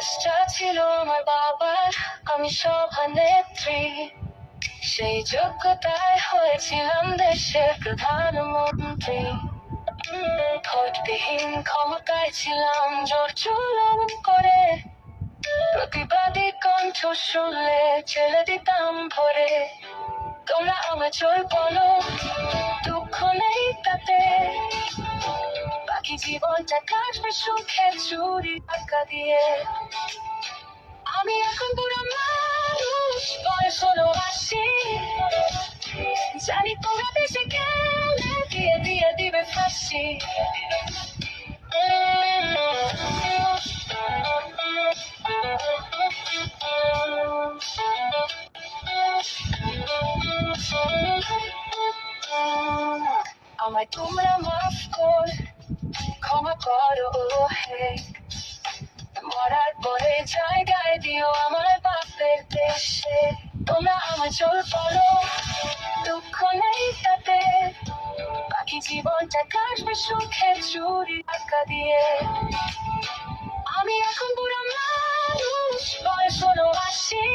দেশটা ছিল আমার বাবার, আমি সভানেত্রী সেই যোগ্যতায় হয়েছিলাম দেশের প্রধানমন্ত্রী। ভোটবিহীন ক্ষমতায় ছিলাম, জোর চুলন করে। প্রতিবাদী কণ্ঠ শুনলে ছেড়ে দিতাম ভরে। তোমরা আমার চোর বলো, দুঃখ নেই তাতে। জীবনটা কাটবে সুখে চুরি টাকা দিয়ে। আমি এখন পুরো মানুষ, বয়স হলো আশি। জানি তোমরা দেশে গেলে দিয়ে দিয়ে দিবে ফাঁসি। আমায় তোমরা মাফ কর। ক্ষমা করো হে। মরার পরে জায়গায় দিও আমার বাপের দেশে। তোমরা আমার চোর পড়ো, দুঃখ নেই তাতে। বাকি জীবনটা কাটবে সুখে চুরি টাকা দিয়ে। আমি এখন পুরো মানুষ, বয়স হলো আশি।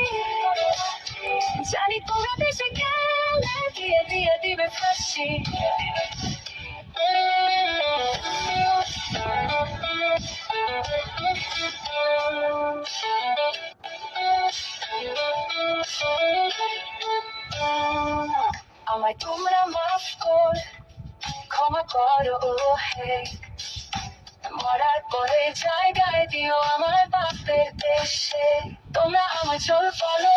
জানি তোমরা দেশে গেলে দিয়ে দিয়ে দিবে ফাঁসি। আমায় তোমরা মাফ কর ক্ষমা করো হে মরার পরে জায়গায় দিও আমার বাপের দেশে তোমরা আমার চোর বলো